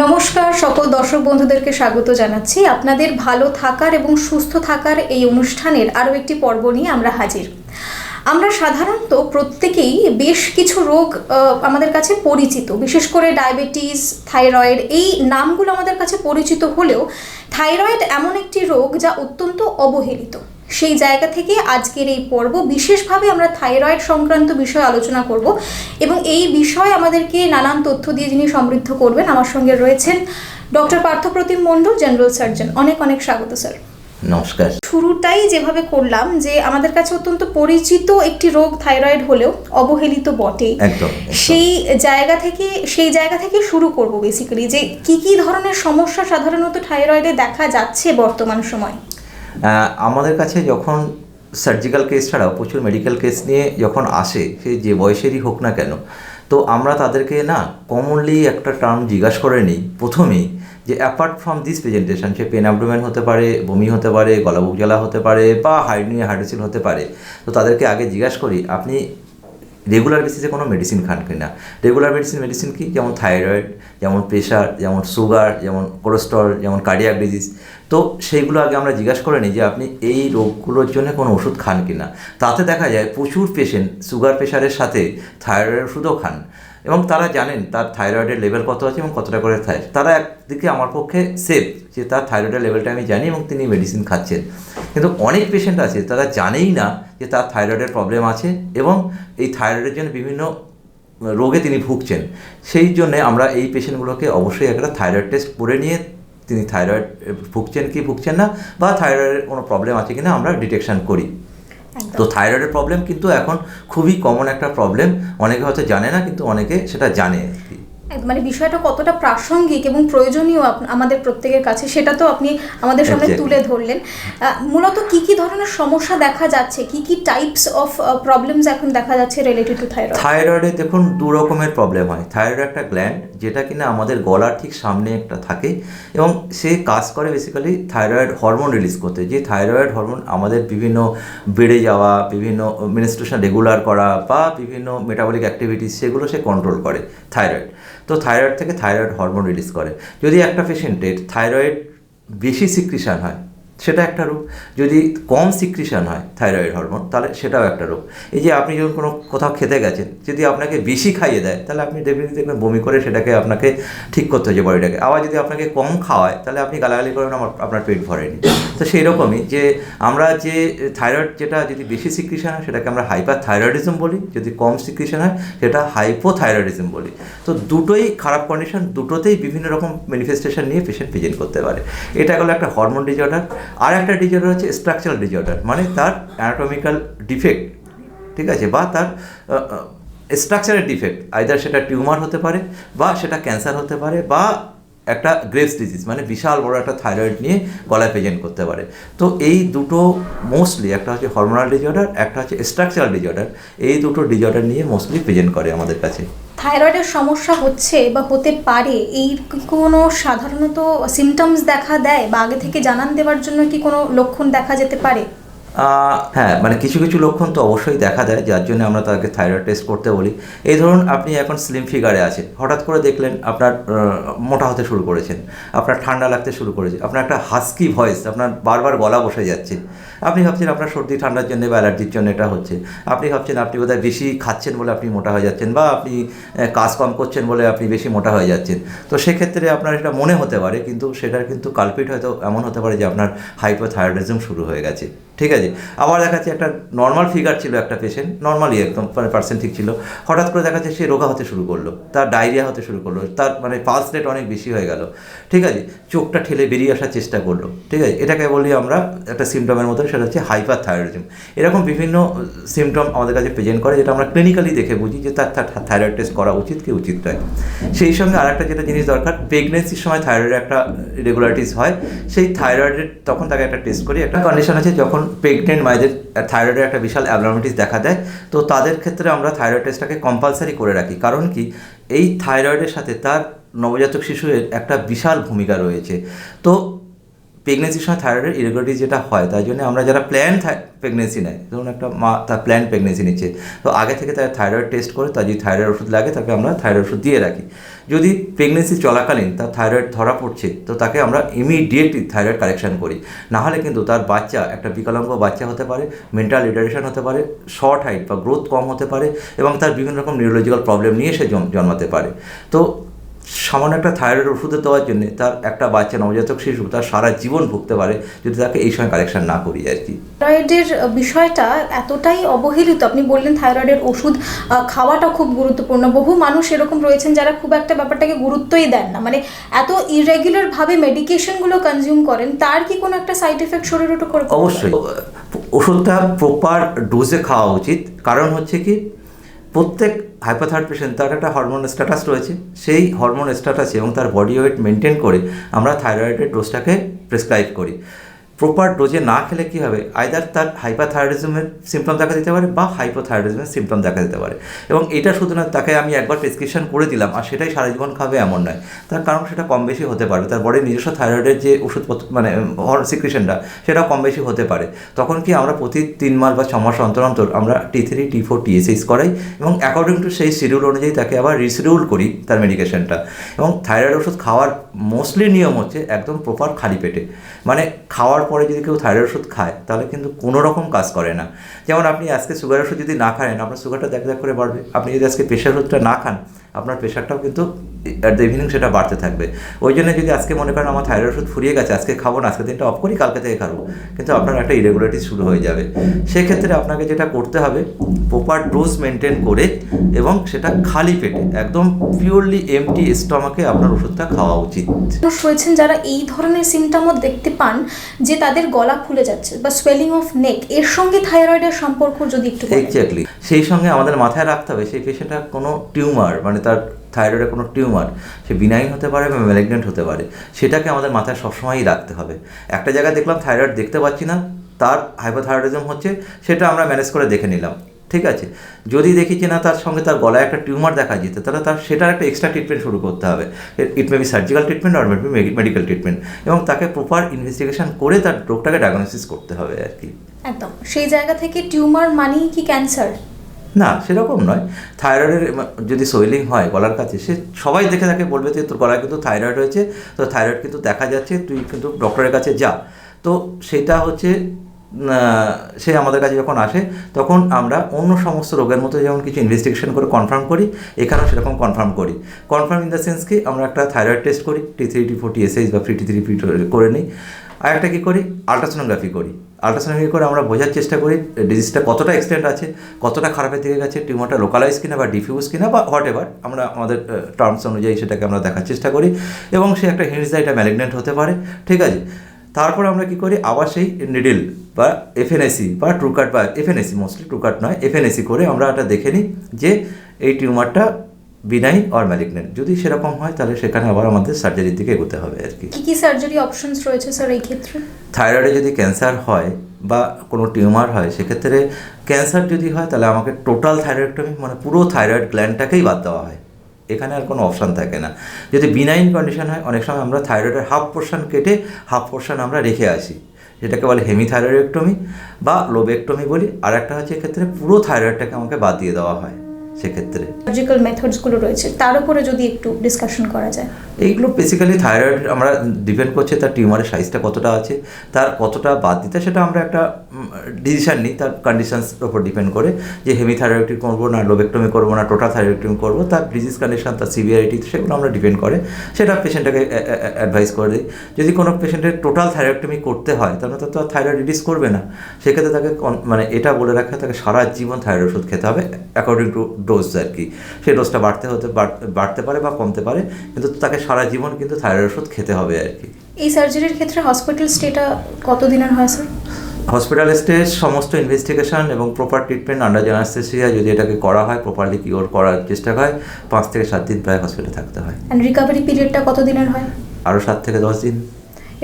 নমস্কার, সকল দর্শক বন্ধুদেরকে স্বাগত জানাচ্ছি। আপনাদের ভালো থাকার এবং সুস্থ থাকার এই অনুষ্ঠানের আরও একটি পর্ব নিয়ে আমরা হাজির। আমরা সাধারণত প্রত্যেকেই বেশ কিছু রোগ আমাদের কাছে পরিচিত। বিশেষ করে ডায়াবেটিস, থাইরয়েড এই নামগুলো আমাদের কাছে পরিচিত হলেও থাইরয়েড এমন একটি রোগ যা অত্যন্ত অবহেলিত। সেই জায়গা থেকে আজকের এই পর্ব বিশেষভাবে আমরা থাইরয়েড সংক্রান্ত বিষয়ে আলোচনা করব এবং এই বিষয়ে আমাদেরকে নানান তথ্য দিয়ে যিনি সমৃদ্ধ করবেন, আমার সঙ্গে রয়েছেন doctor Parthapratim Mondal, general surgeon. অনেক অনেক স্বাগত, স্যার। নমস্কার। শুরুটাই যেভাবে করলাম যে আমাদের কাছে অত্যন্ত পরিচিত একটি রোগ থাইরয়েড হলেও অবহেলিত বটেই একদম সেই জায়গা থেকে সেই জায়গা থেকে শুরু করব বেসিক্যালি যে কি কি ধরনের সমস্যা সাধারণত থাইরয়েডে দেখা যাচ্ছে বর্তমান সময়? আমাদের কাছে যখন সার্জিক্যাল কেস ছাড়াও প্রচুর মেডিকেল কেস নিয়ে যখন আসে সে যে বয়সেরই হোক না কেন তো আমরা তাদেরকে না কমনলি একটা টার্ম জিজ্ঞাসা করে নিই প্রথমেই যে apart from this presentation say pain abdomen হতে পারে, বমি হতে পারে, গলা বুক জ্বালা হতে পারে বা হাইডনিয়া হাইড্রোসিল হতে পারে। তো তাদেরকে আগে জিজ্ঞাসা করি, আপনি রেগুলার বেসিসে কোনো মেডিসিন খান কিনা? রেগুলার মেডিসিন মেডিসিন কি? যেমন থাইরয়েড যেমন প্রেশার যেমন সুগার যেমন কোলেস্ট্রল যেমন কার্ডিয়াক ডিজিজ তো সেইগুলো আগে আমরা জিজ্ঞাসা করে নিই যে আপনি এই রোগগুলোর জন্য কোনো ওষুধ খান কিনা? তাতে দেখা যায় প্রচুর পেশেন্ট সুগার প্রেশারের সাথে থাইরয়েড ওষুধও খান। এবং তারা জানেন তার থাইরয়েডের লেভেল কত আছে এবং কতটা করে থাই তারা একদিকে আমার পক্ষে সেফ যে তার থাইরয়েডের লেভেলটা আমি জানি এবং তিনি মেডিসিন খাচ্ছেন। কিন্তু অনেক পেশেন্ট আছে, তারা জানেই না যে তার থাইরয়েডের প্রবলেম আছে এবং এই থাইরয়েডের জন্য বিভিন্ন রোগে তিনি ভুগছেন। সেই জন্যে আমরা এই পেশেন্টগুলোকে অবশ্যই একটা থাইরয়েড টেস্ট করে নিয়ে তিনি থাইরয়েড ভুগছেন কি ভুগছেন না বা থাইরয়েডের কোনো প্রবলেম আছে কিনা আমরা ডিটেকশন করি। তো থাইরয়েডের প্রবলেম কিন্তু এখন খুবই কমন একটা প্রবলেম অনেকে হয়তো জানে না, কিন্তু অনেকে সেটা জানে মানে বিষয়টা কতটা প্রাসঙ্গিক এবং প্রয়োজনীয় আমাদের প্রত্যেকের কাছে সেটা তো আপনি আমাদের সামনে তুলে ধরলেন। মূলত কি কি ধরনের সমস্যা দেখা যাচ্ছে? কি কি টাইপস অফ প্রবলেমস এখন দেখা যাচ্ছে রিলেটেড টু থাইরয়েড থাইরয়েডে দেখুন দু রকমের প্রবলেম হয়। থাইরয়েড একটা গ্ল্যান্ড যেটা কিনা আমাদের গলার ঠিক সামনে একটা থাকে এবং সে কাজ করে বেসিক্যালি থাইরয়েড হরমোন রিলিজ করতে। যে থাইরয়েড হরমোন আমাদের বিভিন্ন বেড়ে যাওয়া বিভিন্ন মিনিস্ট্রেশন রেগুলার করা বা বিভিন্ন মেটাবলিক অ্যাক্টিভিটিস সেগুলো সে কন্ট্রোল করে থাইরয়েড তো থাইরয়েড থেকে থাইরয়েড হরমোন রিলিজ করে। যদি একটা পেশেন্টের থাইরয়েড বেশি সিক্রিশন হয় সেটা একটা রোগ। যদি কম সিক্রিশন হয় থাইরয়েড হরমোন, তাহলে সেটাও একটা রোগ। এই যে আপনি যখন কোনো কোথাও খেতে গেছেন, যদি আপনাকে বেশি খাইয়ে দেয়, তাহলে আপনি ডেফিনেটলি দেখবেন বমি করে সেটাকে আপনাকে ঠিক করতে হচ্ছে বডিটাকে। আবার যদি আপনাকে কম খাওয়ায়, তাহলে আপনি গালাগালি করেন, আমার, আপনার পেট ভরেনি। তো সেই রকমই যে আমরা যে থাইরয়েড যেটা যদি বেশি সিক্রিশন হয়, সেটাকে আমরা হাইপার থাইরয়েডিজম বলি। যদি কম সিক্রিশন হয়, সেটা হাইপোথাইরয়েডিজম বলি। তো দুটোই খারাপ কন্ডিশন দুটোতেই বিভিন্ন রকম ম্যানিফেস্টেশন নিয়ে পেশেন্ট প্রেজেন্ট করতে পারে। এটা হলো একটা হরমোন ডিজঅর্ডার আর একটা ডিজর্ডার হচ্ছে স্ট্রাকচারাল ডিজর্ডার মানে তার অ্যানাটমিক্যাল ডিফেক্ট ঠিক আছে? বা তার স্ট্রাকচারের ডিফেক্ট আইদার সেটা টিউমার হতে পারে বা সেটা ক্যান্সার হতে পারে বা একটা গ্রেভস ডিজিজ মানে বিশাল বড় একটা থাইরয়েড নিয়ে গলায় প্রেজেন্ট করতে পারে। তো এই দুটো মোস্টলি একটা হচ্ছে হরমোনাল ডিজর্ডার একটা হচ্ছে স্ট্রাকচারাল ডিজর্ডার এই দুটো ডিজঅর্ডার নিয়ে মোস্টলি প্রেজেন্ট করে আমাদের কাছে। থাইরয়েডের সমস্যা হচ্ছে বা হতে পারে, এই কোনো সাধারণত সিমটমস দেখা দেয় বা আগে থেকে জানান দেওয়ার জন্য কি কোনো লক্ষণ দেখা যেতে পারে? হ্যাঁ মানে কিছু কিছু লক্ষণ তো অবশ্যই দেখা দেয় যার জন্য আমরা তাকে থাইরয়েড টেস্ট করতে বলি। এই ধরুন, আপনি এখন স্লিম ফিগারে আছেন, হঠাৎ করে দেখলেন আপনার মোটা হতে শুরু করেছেন, আপনার ঠান্ডা লাগতে শুরু করেছে, আপনার একটা হাস্কি ভয়েস আপনার বারবার গলা বসে যাচ্ছে। আপনি ভাবছেন আপনার সর্দি ঠান্ডার জন্য বা অ্যালার্জির জন্য এটা হচ্ছে। আপনি ভাবছেন আপনি বোধহয় বেশি খাচ্ছেন বলে আপনি মোটা হয়ে যাচ্ছেন বা আপনি কাজ কম করছেন বলে আপনি বেশি মোটা হয়ে যাচ্ছেন। তো সেক্ষেত্রে আপনার এটা মনে হতে পারে, কিন্তু সেটার কিন্তু কালপিট হয়তো এমন হতে পারে যে আপনার হাইপোথাইরয়েডিজম শুরু হয়ে গেছে। ঠিক আছে? আবার দেখা যাচ্ছে একটা নর্মাল ফিগার ছিল একটা পেশেন্ট নর্মালি একদম মানে পার্সেন্ট ঠিক ছিল। হঠাৎ করে দেখাচ্ছে সে রোগা হতে শুরু করল, তার ডায়রিয়া হতে শুরু করল, তার মানে পালস রেট অনেক বেশি হয়ে গেল। ঠিক আছে? চোখটা ঠেলে বেরিয়ে আসার চেষ্টা করল। ঠিক আছে? এটাকে বলি আমরা একটা সিমটমের মধ্যে সেটা হচ্ছে হাইপার থাইরয়েডিজম এরকম বিভিন্ন সিমটম আমাদের কাছে প্রেজেন্ট করে, যেটা আমরা ক্লিনিক্যালি দেখে বুঝি যে তার তার থাইরয়েড টেস্ট করা উচিত কি উচিত নয়। সেই সঙ্গে আরেকটা যেটা জিনিস দরকার প্রেগনেন্সির সময় থাইরয়েডের একটা রেগুলারিটিস হয়। সেই থাইরয়েডের তখন তাকে একটা টেস্ট করি, একটা কন্ডিশন আছে যখন প্রেগনেন্ট মায়েদের থাইরয়েডের একটা বিশাল অ্যাবনর্মালিটিস দেখা দেয়। তো তাদের ক্ষেত্রে আমরা থাইরয়েড টেস্টটাকে কম্পালসারি করে রাখি। কারণ কি? এই থাইরয়েডের সাথে তার নবজাতক শিশুর একটা বিশাল ভূমিকা রয়েছে। তো প্রেগনেন্সির সময় থাইরয়েডের ইরেগুলারিটি যেটা হয় তাই জন্য আমরা যারা প্ল্যান প্রেগনেন্সি নেয়, ধরুন একটা মা তার প্ল্যান প্রেগনেন্সি নিচ্ছে। তো আগে থেকে তার থাইরয়েড টেস্ট করে, তার যদি থাইরয়েড ওষুধ লাগে, তাকে আমরা থাইরয়েড ওষুধ দিয়ে রাখি। যদি প্রেগনেন্সি চলাকালীন তার থাইরয়েড ধরা পড়ছে, তো তাকে আমরা ইমিডিয়েটলি থাইরয়েড কারেকশন করি। নাহলে কিন্তু তার বাচ্চা, একটা বিকলাঙ্গ বাচ্চা হতে পারে মেন্টাল রিটারেশন হতে পারে শর্ট হাইট বা গ্রোথ কম হতে পারে এবং তার বিভিন্ন রকম নিউরোলজিক্যাল প্রবলেম নিয়ে সে জন্ম- জন্মাতে পারে। তো সামান্য একটা থাইরয়েড ওষুধে দেওয়ার জন্য তার একটা বাচ্চা নবজাতক শিশু তার সারা জীবন ভুগতে পারে যদি তাকে এই সময় কারেকশন না করি আর কি। থাইরয়েডের বিষয়টা এতটাই অবহেলিত আপনি বললেন থাইরয়েডের ওষুধ খাওয়াটা খুব গুরুত্বপূর্ণ। বহু মানুষ এরকম রয়েছেন যারা খুব একটা ব্যাপারটাকে গুরুত্বই দেন না। মানে এত ইরেগুলারভাবে মেডিকেশনগুলো কনজিউম করেন তার কি কোনো একটা সাইড এফেক্ট শরীরের উপর পারে? অবশ্যই। ওষুধটা প্রপার ডোজে খাওয়া উচিত। কারণ হচ্ছে কি প্রত্যেক হাইপাথার্ড পেশেন্ট তার একটা হরমোন স্ট্যাটাস রয়েছে। সেই হরমোন স্ট্যাটাসে এবং তার বডি ওয়েট মেনটেন করে আমরা থাইরয়েডের ডোজটাকে প্রেসক্রাইব করি। প্রপার ডোজে না খেলে কী হবে? আইদার তার হাইপাথাইরয়েডিজমের সিমটম দেখা দিতে পারে বা হাইপোথাইরয়েডিজমের সিমটম দেখা দিতে পারে। এবং এটা শুধু না, তাকে আমি একবার প্রেসক্রিপশন করে দিলাম আর সেটাই সারা জীবন খাবে এমন নয়। তার কারণ সেটা কম বেশি হতে পারে। তার বডির নিজস্ব থাইরয়েডের যে ওষুধপত্র মানে সিক্রেশনটা সেটা কম বেশি হতে পারে। তখন কি আমরা প্রতি তিন মাস বা ছ মাস অন্তর অন্তর আমরা T three T four TSH করাই এবং অ্যাকর্ডিং টু সেই শিডিউল অনুযায়ী তাকে আবার রিশিডিউল করি তার মেডিকেশনটা এবং থাইরয়েড ওষুধ খাওয়ার মোস্টলি নিয়ম হচ্ছে একদম প্রপার খালি পেটে। মানে খাওয়ার পরে যদি কেউ থাইরয়েড ওষুধ খায়, তাহলে কিন্তু কোনো রকম কাজ করে না। যেমন আপনি আজকে সুগার ওষুধ যদি না খান, আপনার সুগারটা দেখ দেখ করে বাড়বে। আপনি যদি আজকে প্রেশার ওষুধটা না খান, আপনার প্রেশারটাও কিন্তু অ্যাট দ্য ইভিনিং সেটা বাড়তে থাকবে। ওই জন্য যদি আজকে মনে করেন আমার থাইরয়েড ওষুধ ফুরিয়ে গেছে আজকে খাব না আজকে দিনটা অফ করি কালকে থেকে খাব। কিন্তু আপনার একটা ইরেগুলারিটি শুরু হয়ে যাবে। সেক্ষেত্রে আপনাকে যেটা করতে হবে প্রপার ডোজ মেনটেন করে এবং সেটা খালি পেটে একদম পিওরলি এমটি স্টমাকে আপনার ওষুধটা খাওয়া উচিত। মানুষ রয়েছেন যারা এই ধরনের সিমটমও দেখতে পান যে তাদের গলা ফুলে যাচ্ছে বা সোয়েলিং অফ নেক এর সঙ্গে থাইরয়েডের সম্পর্ক যদি একটু। এক্স্যাক্টলি সেই সঙ্গে আমাদের মাথায় রাখতে হবে সেই পেশেন্টটা কোনো টিউমার মানে তার থাইরয়েডের কোনো টিউমার, সে বিনাইন হতে পারে বা ম্যালিগনেন্ট হতে পারে, সেটাকে আমাদের মাথায় সবসময়ই রাখতে হবে। একটা জায়গায় দেখলাম থাইরয়েড দেখতে পাচ্ছি না, তার হাইপোথাইরয়েডিজম হচ্ছে, সেটা আমরা ম্যানেজ করে দেখে নিলাম, ঠিক আছে? যদি দেখি যে না, তার সঙ্গে তার গলায় একটা টিউমার দেখা যেতে, তাহলে তার সেটার একটা এক্সট্রা ট্রিটমেন্ট শুরু করতে হবে। It may be surgical treatment R may be medical treatment এবং তাকে প্রপার ইনভেস্টিগেশন করে তার রোগটাকে ডায়াগনোসিস করতে হবে আর কি। একদম। সেই জায়গা থেকে টিউমার মানেই কি ক্যান্সার না সেরকম নয় থাইরয়েডের যদি সোয়েলিং হয় গলার কাছে সে সবাই দেখে তাকে বলবে যে তোর গলায় কিন্তু থাইরয়েড হয়েছে তো থাইরয়েড কিন্তু দেখা যাচ্ছে তুই কিন্তু ডক্টরের কাছে যা তো সেটা হচ্ছে সে আমাদের কাছে যখন আসে তখন আমরা অন্য সমস্ত রোগের মতো যেমন কিছু ইনভেস্টিগেশন করে কনফার্ম করি এখানেও সেরকম কনফার্ম করি কনফার্ম ইন দ্য সেন্স কি আমরা একটা থাইরয়েড টেস্ট করি T three T four T SH বা ফ্রি টি থ্রি ফি করে নিই আর একটা কী করি আলট্রাসোনোগ্রাফি করি আলট্রাসোনোগ্রাফি করে আমরা বোঝার চেষ্টা করি ডিজিজটা কতটা এক্সটেন্ড আছে, কতটা খারাপের দিকে গেছে টিউমারটা লোকালাইজ কিনা বা ডিফিউজ কিনা বা হোয়াট এভার আমরা আমাদের টার্মস অনুযায়ী সেটাকে আমরা দেখার চেষ্টা করি এবং সে একটা হিন্টস দেয় এটা ম্যালিগনেন্ট হতে পারে, ঠিক আছে? তারপর আমরা কি করি? আবার সেই নিডল বা এফএনএসি বা ট্রুকাট বা এফএনএসি মোস্টলি ট্রুকাট নয় এফএনএসি করে আমরা এটা দেখে নিই যে এই টিউমারটা বিনাইন অর ম্যালিগনেন্ট যদি সেরকম হয় তাহলে সেখানে আবার আমাদের সার্জারির দিকে এগোতে হবে আর কি। কী কি সার্জারি অপশনস রয়েছে স্যার এই ক্ষেত্রে? থাইরয়েডে যদি ক্যান্সার হয় বা কোনো টিউমার হয় সেক্ষেত্রে ক্যান্সার যদি হয় তাহলে আমাকে টোটাল থাইরয়েডটমি মানে পুরো থাইরয়েড গ্ল্যান্ডটাকেই বাদ দেওয়া হয়। এখানে আর কোনো অপশান থাকে না। যদি বিনাইন কন্ডিশন হয় অনেক সময় আমরা থাইরয়েডের হাফ পোর্শন কেটে হাফ পোর্শন আমরা রেখে আসি। যেটাকে বলে হেমিথাইরয়েডেক্টমি বা লোবেক্টমি বলি। আর একটা হচ্ছে এক্ষেত্রে পুরো থাইরয়েডটাকে আমাকে বাদ দিয়ে দেওয়া হয়। সেক্ষেত্রে। সার্জিক্যাল মেথডসগুলো রয়েছে তার উপরে যদি একটু ডিসকাশন করা যায়। এইগুলো বেসিক্যালি থাইরয়েড আমরা ডিপেন্ড করছে তার টিউমারের সাইজটা কতটা আছে তার কতটা বাদ দিতে সেটা আমরা একটা ডিসিশন নিই তার কন্ডিশনসের উপর ডিপেন্ড করে যে হেমি থাইরয়েডটি করব না লোবেক্টমি করব না টোটাল থাইরয়েডটমি করব তার ডিজিজ কন্ডিশন তার সিভিয়ারিটি সেগুলো আমরা ডিপেন্ড করে সেটা পেশেন্টটাকে অ্যাডভাইস করে দিই। যদি কোনো পেশেন্টের টোটাল থাইরয়েডটমি করতে হয় তাহলে তো আর থাইরয়েড রিডিউস করবে না। সেক্ষেত্রে তাকে মানে এটা বলে রাখা তাকে সারা জীবন থাইরয়েড ওষুধ খেতে হবে অ্যাকর্ডিং টু ডোজ আর কি। সেই ডোজটা বাড়তে হতে বাড়- বাড়তে পারে বা কমতে পারে কিন্তু তাকে সারা জীবন কিন্তু থাইরয়েড ওষুধ খেতে হবে আর কি। এই সার্জারির ক্ষেত্রে হসপিটাল স্টেটা কতদিনের হয় স্যার হসপিটাল স্টে সমস্ত ইনভেস্টিগেশন এবং proper treatment under general anaesthesia যদি এটাকে করা হয় প্রপারলি কিওর করার চেষ্টা হয় পাঁচ থেকে সাত দিন প্রায় হসপিটালে থাকতে হয়। অ্যান্ড রিকভারি পিরিয়ডটা কতদিনের হয়? আরও সাত থেকে দশ দিন।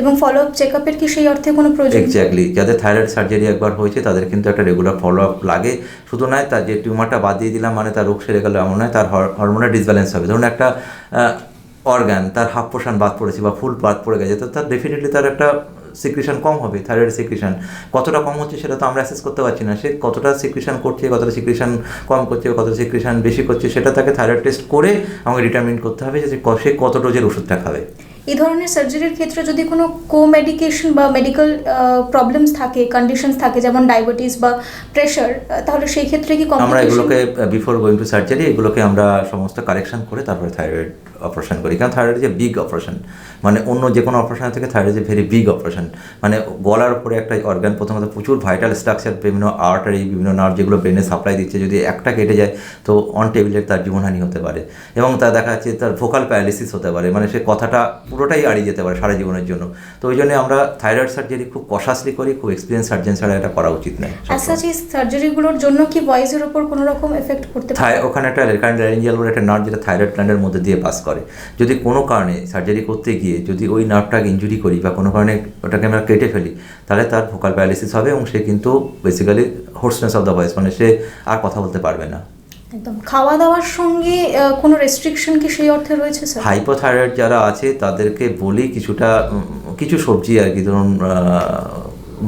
এবং ফলো আপ চেক আপের কি সেই অর্থে কোনো প্রয়োজন? এক্স্যাক্টলি যাদের থাইরয়েড সার্জারি একবার হয়েছে তাদের কিন্তু একটা রেগুলার ফলো আপ লাগে। শুধু নয়, তার যে টিউমারটা বাদ দিয়ে দিলাম মানে তার রোগ সেরে গেল এমন নয়, তার হরমোনাল ডিসব্যালেন্স হবে। ধরুন একটা অর্গান তার হাফ পোর্শন বাদ পড়েছে বা ফুল বাদ পড়ে গেছে, তো তার ডেফিনেটলি তার একটা সিক্রেশন কম হবে থাইরয়েড সিক্রেশন কতটা কম হচ্ছে সেটা তো আমরা অ্যাসেস করতে পারছি না। সে কতটা সিক্রেশন করছে, কতটা সিক্রিশন কম করছে, কতটা সিক্রেশন বেশি করছে, সেটা তাকে থাইরয়েড টেস্ট করে আমাকে ডিটারমিন করতে হবে যে সে কত ডোজের ওষুধটা খাবে। এই ধরনের সার্জারির ক্ষেত্রে যদি কোনো কো মেডিকেশন বা মেডিকেল প্রবলেমস থাকে কন্ডিশনস থাকে যেমন ডায়াবেটিস বা প্রেশার তাহলে সেই ক্ষেত্রে কি আমরা এগুলোকে বিফোর গোয়িং টু সার্জারি এগুলোকে আমরা সমস্ত কারেকশন করে তারপরে থাইরয়েড অপারেশন করি। কারণ থাইরয়েড যে বিগ অপারেশন মানে অন্য যে কোনো অপারেশন থেকে থাইরয়েড যে ভেরি বিগ অপারেশন মানে গলার উপরে একটা অর্গান প্রথমত প্রচুর ভাইটাল স্ট্রাকচার বিভিন্ন আর্টারি বিভিন্ন নার্ভ যেগুলো ব্রেনে সাপ্লাই দিচ্ছে যদি একটা কেটে যায় তো অন টেবিলের তার জীবনহানি হতে পারে। এবং তা দেখা যাচ্ছে তার ভোকাল প্যারালিসিস হতে পারে। মানে সে কথাটা পুরোটাই হারিয়ে যেতে পারে সারা জীবনের জন্য। তো ওই জন্য আমরা থাইরয়েড সার্জারি খুব কশাসলি করি খুব এক্সপিরিয়েন্স সার্জন ছাড়া এটা করা উচিত নয়। এই সার্জারিগুলোর জন্য কি ভয়েসের ওপর কোনো রকম এফেক্ট করতে পারে? ওখানে একটা রেকারেন্ট ল্যারিঞ্জিয়াল বলে একটা নার্ভ যেটা থাইরয়েড গ্ল্যান্ডের মধ্যে দিয়ে পাস করে। যদি কোনো কারণে সার্জারি করতে গিয়ে যদি ওই নার্ভটাকে ইঞ্জুরি করি বা কোনো কারণে ওটাকে আমরা কেটে ফেলি তাহলে তার ভোকাল প্যারালিসিস হবে এবং সে কিন্তু basically hoarseness of the voice মানে সে আর কথা বলতে পারবে না। একদম। খাওয়া দাওয়ার সঙ্গে কোনো রেস্ট্রিকশন কি সেই অর্থে রয়েছে স্যার হাইপোথাইরয়েড যারা আছে তাদেরকে বলি কিছুটা কিছু সবজি আর কি ধরুন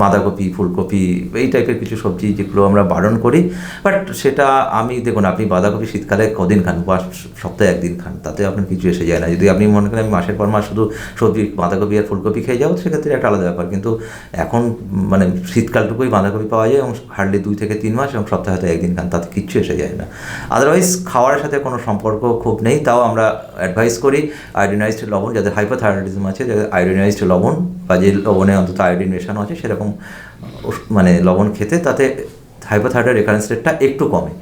বাঁধাকপি, ফুলকপি, এই টাইপের কিছু সবজি যেগুলো আমরা বারণ করি। বাট সেটা আমি, দেখুন, আপনি বাঁধাকপি শীতকালে কদিন খান? বা সপ্তাহে একদিন খান। তাতে আপনার কিছু এসে যায় না। যদি আপনি মনে করেন আমি মাসের পর মাস শুধু সবজি, বাঁধাকপি আর ফুলকপি খেয়ে যাব, সেক্ষেত্রে একটা আলাদা ব্যাপার। কিন্তু এখন মানে শীতকালটুকুই বাঁধাকপি পাওয়া যায় এবং হার্ডলি দুই থেকে তিন মাস এবং সপ্তাহে হয়তো একদিন খান, তাতে কিচ্ছু এসে যায় না। আদারওয়াইজ খাওয়ার সাথে কোনো সম্পর্ক খুব নেই। তাও আমরা অ্যাডভাইস করি আয়োডিনাইজড লবণ, যাদের হাইপোথাইরয়েডিজম আছে, যাদের আয়োডিনাইজড লবণ বা যে লবণে অন্তত আয়োডিন আছে, সেরকম মানে লবণ খেতে তাতে হাইপোথাইরয়েড রেকারেন্স রেটটা একটু কমে।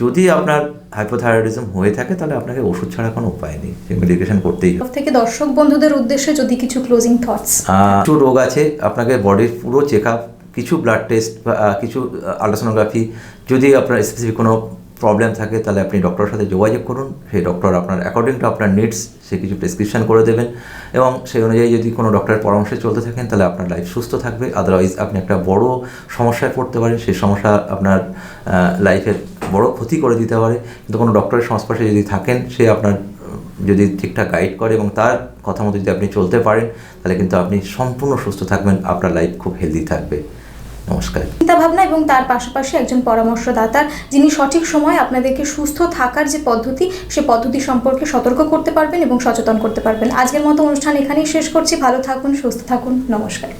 যদি আপনার হাইপোথাইরয়েডিজম হয়ে থাকে তাহলে আপনাকে ওষুধ ছাড়া কোনো উপায় নেই। মেডিকেশন করতেই হবে। থেকে দর্শক বন্ধুদের উদ্দেশ্যে যদি কিছু ক্লোজিং থটস কিছু রোগ আছে আপনাকে বডির পুরো চেক আপ কিছু ব্লাড টেস্ট বা কিছু আলট্রাসোনোগ্রাফি যদি আপনার স্পেসিফিক কোনো প্রবলেম থাকে, তাহলে আপনি ডক্টরের সাথে যোগাযোগ করুন। সেই ডক্টর আপনার অ্যাকর্ডিং টু আপনার নিডস সে কিছু প্রেসক্রিপশন করে দেবেন। এবং সেই অনুযায়ী যদি কোনো ডক্টরের পরামর্শে চলতে থাকেন, তাহলে আপনার লাইফ সুস্থ থাকবে। আদারওয়াইজ আপনি একটা বড় সমস্যায় পড়তে পারেন। সেই সমস্যা আপনার লাইফের বড় ক্ষতি করে দিতে পারে। কিন্তু কোনো ডক্টরের সংস্পর্শে যদি থাকেন, সে আপনার, যদি ঠিকঠাক গাইড করে এবং তার কথা মতো যদি আপনি চলতে পারেন, তাহলে কিন্তু আপনি সম্পূর্ণ সুস্থ থাকবেন। আপনার লাইফ খুব হেলদি থাকবে। নমস্কার। চিন্তা ভাবনা এবং তার পাশাপাশি একজন পরামর্শদাতার যিনি সঠিক সময় আপনাদেরকে সুস্থ থাকার যে পদ্ধতি, সে পদ্ধতি সম্পর্কে সতর্ক করতে পারবেন এবং সচেতন করতে পারবেন। আজকের মতো অনুষ্ঠান এখানেই শেষ করছি। ভালো থাকুন, সুস্থ থাকুন। নমস্কার।